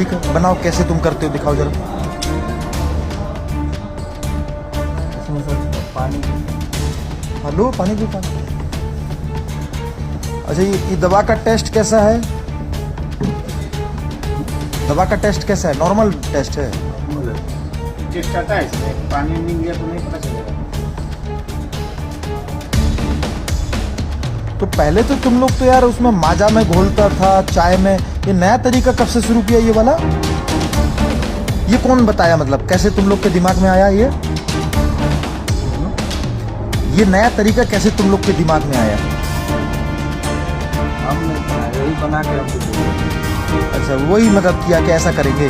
ठीक है बनाओ कैसे तुम करते हो दिखाओ जरा। इसमें सर पानी हेलो पानी अच्छा ये, ये दवा का टेस्ट कैसा है? दवा का टेस्ट कैसा है? नॉर्मल टेस्ट है। है पानी मिल गया तो नहीं पता चलेगा। तो पहले तो तुम लोग तो यार उसमें माजा में घोलता था चाय में। ये नया तरीका कब से शुरू किया ये वाला? ये कौन बताया मतलब? कैसे तुम लोग के दिमाग में आया ये? ये नया तरीका कैसे तुम लोग के दिमाग में आया? हम वही बना के। अच्छा वही मतलब किया कि ऐसा करेंगे?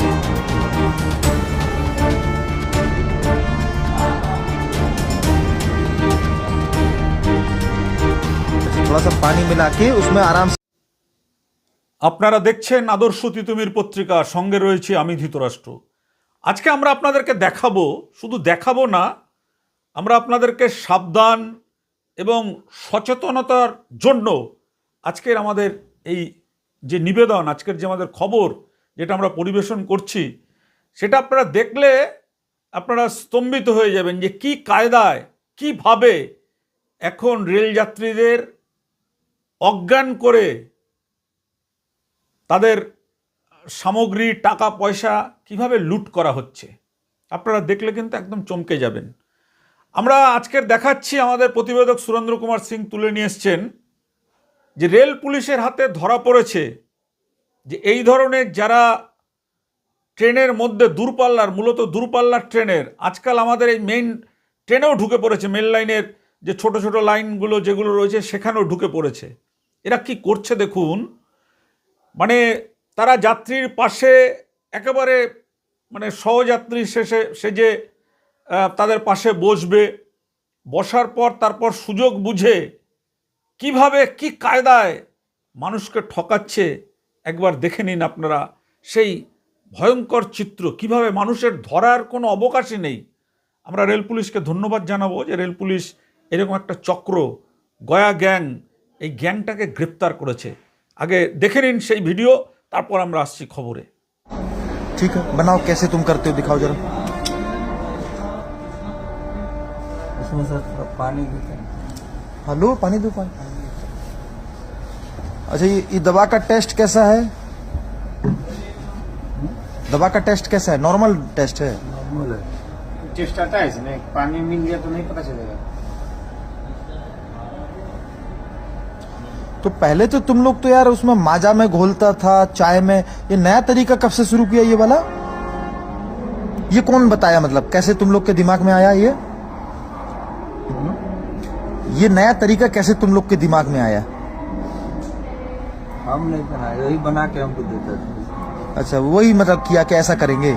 सा पानी मिला के उसमें आराम से আপনারা দেখছেন আদর্শ তিতুমির পত্রিকা সঙ্গে রয়েছে আমি ধৃতরাষ্ট্র আজকে আমরা আপনাদেরকে দেখাবো শুধু দেখাবো না আমরা আপনাদেরকে সাবধান এবং সচেতনতার জন্য আজকের আমাদের এই যে নিবেদন আজকের যে আমাদের খবর যেটা আমরা পরিবেশন করছি সেটা আপনারা দেখলে আপনারা স্তম্ভিত হয়ে যাবেন যে কি কায়দায় কিভাবে এখন রেলযাত্রীদের অজ্ঞান করে তাদের সামগ্রী, টাকা, পয়সা কীভাবে লুট করা হচ্ছে? আপনারা দেখলে কিন্তু একদম চমকে যাবেন। আমরা আজকের দেখাচ্ছি আমাদের প্রতিবেদক সুরেন্দ্র কুমার সিং তুলে নিয়ে এসছেন যে রেল পুলিশের হাতে ধরা পড়েছে যে এই ধরনের যারা ট্রেনের মধ্যে দূরপাল্লার, মূলত দূরপাল্লার ট্রেনের, আজকাল আমাদের এই মেইন ট্রেনেও ঢুকে পড়েছে মেন লাইনের যে ছোট ছোট লাইনগুলো যেগুলো রয়েছে, সেখানেও ঢুকে পড়েছে। এরা কি করছে দেখুন? মানে তারা যাত্রীর পাশে একেবারে মানে সহযাত্রী শেষে সেজে আহ, তাদের পাশে বসবে। বসার পর তারপর সুযোগ বুঝে কীভাবে কি কায়দায় মানুষকে ঠকাচ্ছে একবার দেখে নিন আপনারা। সেই ভয়ঙ্কর চিত্র কীভাবে মানুষের ধরার কোনো অবকাশই নেই। আমরা রেল পুলিশকে ধন্যবাদ জানাব যে রেল পুলিশ এরকম একটা চক্র গয়া গ্যাং এই গ্যাংটাকে গ্রেপ্তার করেছে আগে দেখে নিন সেই ভিডিও তারপর আমরা আসছি খবরে ठीक है बनाओ कैसे तुम करते हो दिखाओ जरा इसमें सर पानी देते हैं हेलो पानी दो पानी अच्छा ये, ये दवा का टेस्ट कैसा है दवा का टेस्ट कैसा है नॉर्मल टेस्ट है नॉर्मल है टेस्ट आता है इसमें पानी मिल गया तो नहीं पता चलेगा तो पहले तो तुम लोग तो यार उसमें माजा में घोलता था चाय में। ये नया तरीका कब से शुरू किया ये वाला? ये कौन बताया मतलब? कैसे तुम लोग के दिमाग में आया ये? ये नया तरीका कैसे तुम लोग के दिमाग में आया? हम नहीं बनाया वही बना के हमको देता अच्छा वही मतलब किया कि ऐसा करेंगे?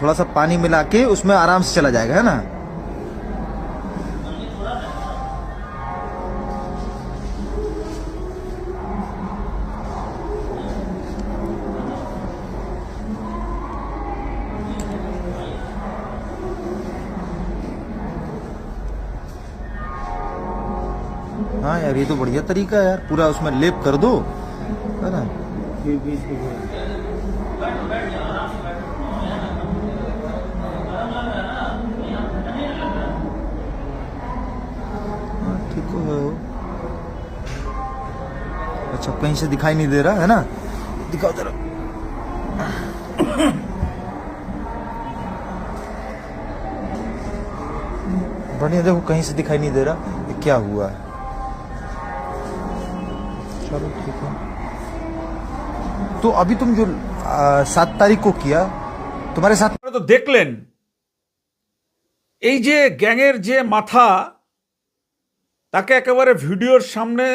थोड़ा सा पानी मिला के उसमें आराम से चला जाएगा, है ना? हाँ यार, ये तो बढ़िया तरीका है यार, पूरा उसमें लेप कर दो, है ना फिर बीस रुपये हाँ, ठीक है वो। अच्छा कहीं से दिखाई नहीं दे रहा है ना दिखाओ जरा बढ़िया देखो कहीं से दिखाई नहीं दे रहा ये क्या हुआ है चलो ठीक है तो अभी तुम जो आ, सात तारीख को किया तुम्हारे साथ আপনারা তো দেখলেন এই যে গ্যাংয়ের যে মাথা তাকে একেবারে ভিডিওর সামনে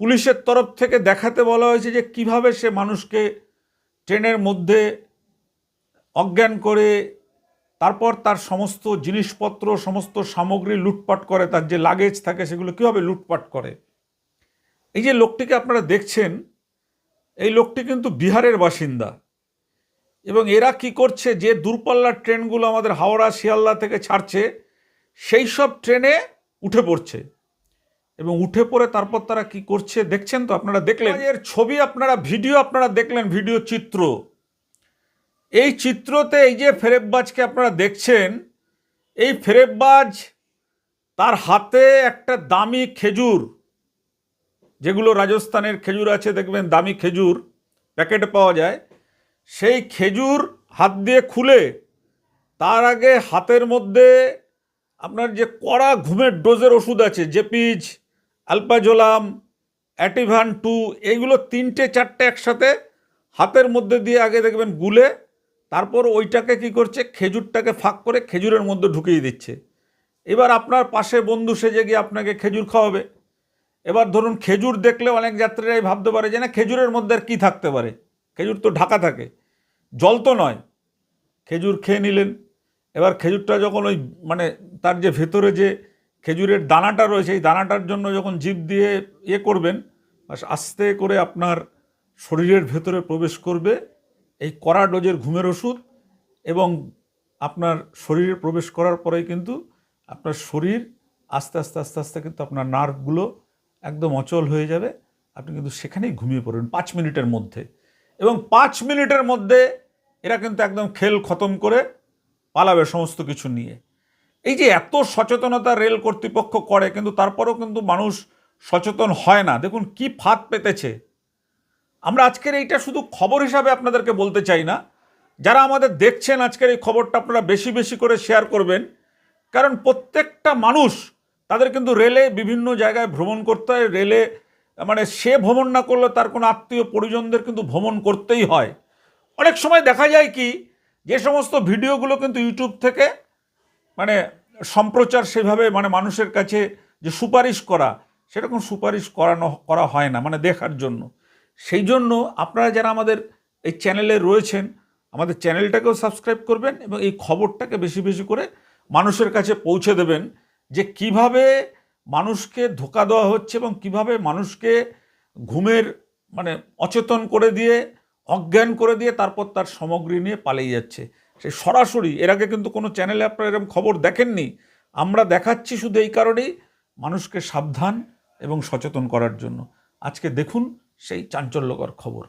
পুলিশের তরফ থেকে দেখাতে বলা হয়েছে যে কীভাবে সে মানুষকে ট্রেনের মধ্যে অজ্ঞান করে, তারপর তার সমস্ত জিনিসপত্র, সমস্ত সামগ্রী লুটপাট করে, তার যে লাগেজ থাকে সেগুলো কীভাবে লুটপাট করে। এই যে লোকটিকে আপনারা দেখছেন, এই লোকটি কিন্তু বিহারের বাসিন্দা। এবং এরা কি করছে, যে দূরপাল্লার ট্রেনগুলো আমাদের হাওড়া, শিয়ালদা থেকে ছাড়ছে, সেই সব ট্রেনে উঠে পড়ছে। এবং উঠে পড়ে তারপর তারা কি করছে? দেখছেন তো, আপনারা দেখলেন। এর ছবি আপনারা, ভিডিও আপনারা দেখলেন, ভিডিও চিত্র। এই চিত্রতে এই যে ফেরেববাজকে আপনারা দেখছেন, এই ফেরেববাজ তার হাতে একটা দামি খেজুর, যেগুলো রাজস্থানের খেজুর আছে, দেখবেন দামি খেজুর, প্যাকেটে পাওয়া যায়। সেই খেজুর হাত দিয়ে খুলে, তার আগে হাতের মধ্যে আপনার যে কড়া ঘুমের ডোজের ওষুধ আছে, জেপিজ অ্যালপাজোলাম অ্যাটিভান টু, এইগুলো তিনটে, চারটে একসাথে হাতের মধ্যে দিয়ে আগে দেখবেন গুলে, তারপর ওইটাকে কি করছে, খেজুরটাকে ফাঁক করে খেজুরের মধ্যে ঢুকিয়ে দিচ্ছে। এবার আপনার পাশে বন্ধু সেজে গিয়ে আপনাকে খেজুর খাওয়াবে। এবার ধরুন খেজুর দেখলে অনেক যাত্রীরাই ভাবতে পারে যে না, খেজুরের মধ্যে আর কী থাকতে পারে? খেজুর তো ঢাকা থাকে। জল তো নয়। খেজুর খেয়ে নিলেন। এবার খেজুরটা যখন ওই মানে তার যে ভেতরে যে খেজুরের দানাটা রয়েছে, এই দানাটার জন্য যখন জিভ দিয়ে ইয়ে করবেন আস্তে করে আপনার শরীরের ভেতরে প্রবেশ করবে এই কড়া ডোজের ঘুমের ওষুধ এবং আপনার শরীরে প্রবেশ করার পরেই কিন্তু আপনার শরীর আস্তে আস্তে আস্তে আস্তে কিন্তু আপনার নার্ভগুলো একদম অচল হয়ে যাবে। আপনি কিন্তু সেখানেই ঘুমিয়ে পড়বেন পাঁচ মিনিটের মধ্যে। এবং পাঁচ মিনিটের মধ্যে এরা কিন্তু একদম খেল খতম করে পালাবে সমস্ত কিছু নিয়ে। এই যে এত সচেতনতা রেল কর্তৃপক্ষ করে, কিন্তু তারপরেও কিন্তু মানুষ সচেতন হয় না। দেখুন কি ফাঁদ পেতেছে। আমরা আজকের এইটা শুধু খবর হিসাবে আপনাদেরকে বলতে চাই না। যারা আমাদের দেখছেন আজকের এই খবরটা, আপনারা বেশি বেশি করে শেয়ার করবেন। কারণ প্রত্যেকটা মানুষ তাদের কিন্তু রেলে বিভিন্ন জায়গায় ভ্রমণ করতে হয়। রেলে মানে সে ভ্রমণ না করলে তার কোনো আত্মীয় পরিজনদের কিন্তু ভ্রমণ করতেই হয়। অনেক সময় দেখা যায় কি যে সমস্ত ভিডিওগুলো কিন্তু ইউটিউব থেকে মানে সম্প্রচার সেভাবে মানে মানুষের কাছে যে সুপারিশ করা, সেরকম সুপারিশ করানো, করা হয় না মানে দেখার জন্য। সেই জন্য আপনারা যারা আমাদের এই চ্যানেলে রয়েছেন, আমাদের চ্যানেলটাকেও সাবস্ক্রাইব করবেন এবং এই খবরটাকে বেশি বেশি করে মানুষের কাছে পৌঁছে দেবেন যে কীভাবে মানুষকে ধোকা দেওয়া হচ্ছে এবং কীভাবে মানুষকে ঘুমের মানে অচেতন করে দিয়ে অজ্ঞান করে দিয়ে তারপর তার সামগ্রী নিয়ে পালিয়ে যাচ্ছে। সে সরাসরি, এর আগে কিন্তু কোনো চ্যানেলে আপনারা এরকম খবর দেখেননি, আমরা দেখাচ্ছি শুধু এই কারণেই মানুষকে সাবধান এবং সচেতন করার জন্য। আজকে দেখুন সেই চাঞ্চল্যকর খবর।